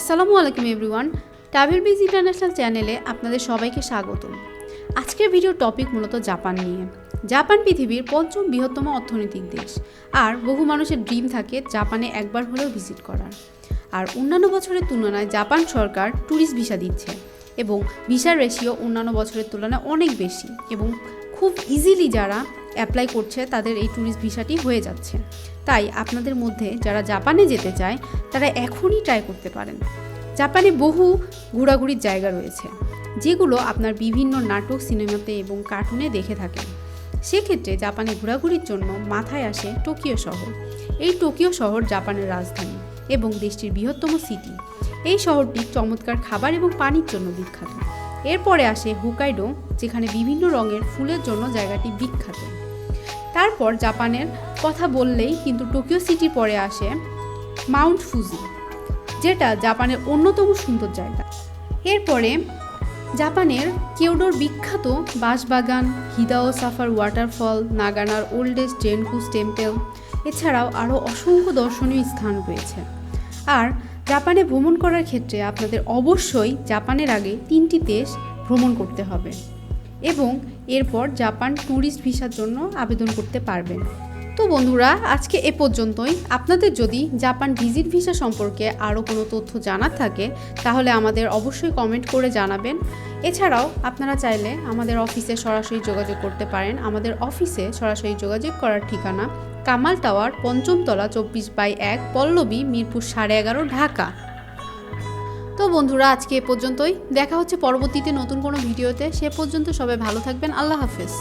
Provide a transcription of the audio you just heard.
আসসালামু আলাইকুম everyone. Travel বিজ ইন্টারন্যাশনাল চ্যানেলে আপনাদের সবাইকে স্বাগত আজকের ভিডিও টপিক মূলত জাপান নিয়ে। জাপান পৃথিবীর পঞ্চম বৃহত্তম অর্থনৈতিক দেশ। আর বহু মানুষের ড্রিম থাকে জাপানে একবার হলেও ভিজিট করার। আর অন্যান্য বছরের তুলনায় জাপান সরকার ট্যুরিস্ট ভিসা দিচ্ছে এবং ভিসার রেশিও অন্যান্য বছরের তুলনায় অনেক বেশি এবং খুব ইজিলি যারা অ্যাপ্লাই করছে তাদের এই ট্যুরিস্ট ভিসাটি হয়ে যাচ্ছে। তাই আপনাদের মধ্যে যারা জাপানে যেতে চায়, তারা এখনই ট্রাই করতে পারেন। জাপানে বহু ঘোরাঘুরির জায়গা রয়েছে, যেগুলো আপনার বিভিন্ন নাটক, সিনেমাতে এবং কার্টুনে দেখে থাকেন। সেক্ষেত্রে জাপানে ঘোরাঘুরির জন্য মাথায় আসে টোকিও শহর। এই টোকিও শহর জাপানের রাজধানী এবং দেশটির বৃহত্তম সিটি। এই শহরটি চমৎকার খাবার এবং পানির জন্য বিখ্যাত। এরপরে আসে হুকাইডো, যেখানে বিভিন্ন রঙের ফুলের জন্য জায়গাটি বিখ্যাত। তারপর জাপানের কথা বললেই কিন্তু টোকিও সিটি পরে আসে মাউন্ট ফুজি, যেটা জাপানের অন্যতম সুন্দর জায়গা। এরপরে জাপানের কিওডোর বিখ্যাত বাঁশবাগান, হিদাও সাফার ওয়াটারফল, নাগানার ওল্ডেস্ট জেনকুস টেম্পল, এছাড়াও আরও অসংখ্য দর্শনীয় স্থান রয়েছে। আর জাপানে ভ্রমণ করার ক্ষেত্রে আপনাদের অবশ্যই জাপানের আগে তিনটি দেশ ভ্রমণ করতে হবে এবং এরপর জাপান ট্যুরিস্ট ভিসার জন্য আবেদন করতে পারবেন। তো বন্ধুরা, আজকে এ পর্যন্তই। আপনাদের যদি জাপান ভিজিট ভিসা সম্পর্কে আরও কোনো তথ্য জানার থাকে, তাহলে আমাদের অবশ্যই কমেন্ট করে জানাবেন। এছাড়াও, আপনারা চাইলে আমাদের অফিসে সরাসরি যোগাযোগ করতে পারেন। আমাদের অফিসে সরাসরি যোগাযোগ করার ঠিকানা কামাল টাওয়ার, পঞ্চমতলা, চব্বিশ বাই এক, পল্লবী, মিরপুর সাড়ে এগারো, ঢাকা। তো বন্ধুরা, আজকে এ পর্যন্তই। দেখা হচ্ছে পরবর্তীতে নতুন কোনো ভিডিওতে। সে পর্যন্ত সবাই ভালো থাকবেন। আল্লাহ হাফেজ।